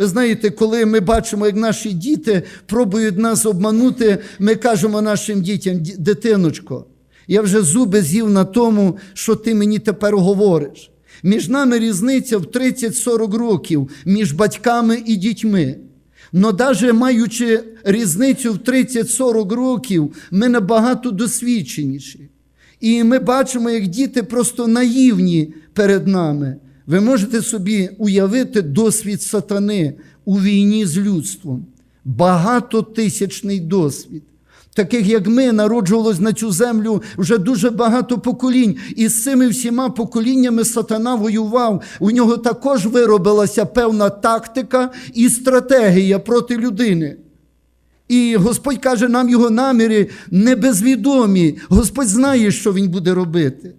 Ви знаєте, коли ми бачимо, як наші діти пробують нас обманути, ми кажемо нашим дітям, «Ді- дитиночко, я вже зуби з'їв на тому, що ти мені тепер говориш. Між нами різниця в 30-40 років між батьками і дітьми. Но навіть маючи різницю в 30-40 років, ми набагато досвідченіші. І ми бачимо, як діти просто наївні перед нами. Ви можете собі уявити досвід сатани у війні з людством. Багатотисячний досвід. Таких, як ми, народжувалось на цю землю вже дуже багато поколінь. І з цими всіма поколіннями сатана воював. У нього також виробилася певна тактика і стратегія проти людини. І Господь каже, нам його наміри не безвідомі. Господь знає, що він буде робити.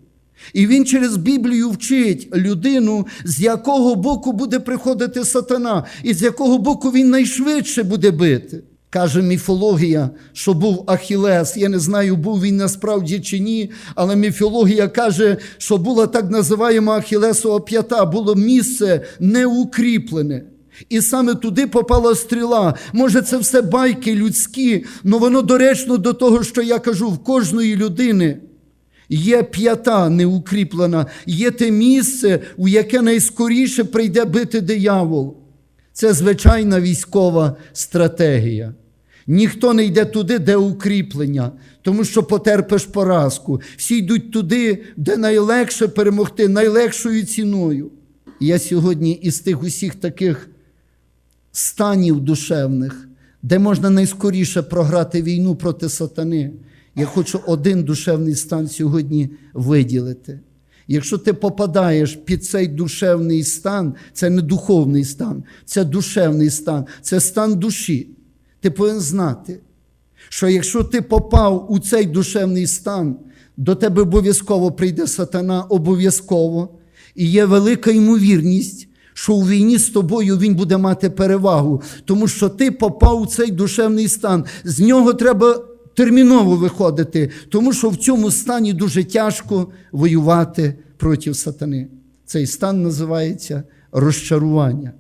І він через Біблію вчить людину, з якого боку буде приходити сатана, і з якого боку він найшвидше буде бити. Каже міфологія, що був Ахілес. Я не знаю, був він насправді чи ні, але міфологія каже, що була так називаємо Ахілесова п'ята, було місце неукріплене. І саме туди попала стріла. Може, це все байки людські, але воно доречно до того, що я кажу, в кожної людини є п'ята неукріплена, є те місце, у яке найскоріше прийде бити диявол. Це звичайна військова стратегія. Ніхто не йде туди, де укріплення, тому що потерпиш поразку. Всі йдуть туди, де найлегше перемогти, найлегшою ціною. Я сьогодні із тих усіх таких станів душевних, де можна найскоріше програти війну проти сатани. Я хочу один душевний стан сьогодні виділити. Якщо ти попадаєш під цей душевний стан, це не духовний стан, це душевний стан, це стан душі. Ти повинен знати, що якщо ти попав у цей душевний стан, до тебе обов'язково прийде сатана, обов'язково, і є велика ймовірність, що у війні з тобою він буде мати перевагу, тому що ти попав у цей душевний стан. З нього треба терміново виходити, тому що в цьому стані дуже тяжко воювати проти сатани. Цей стан називається розчарування.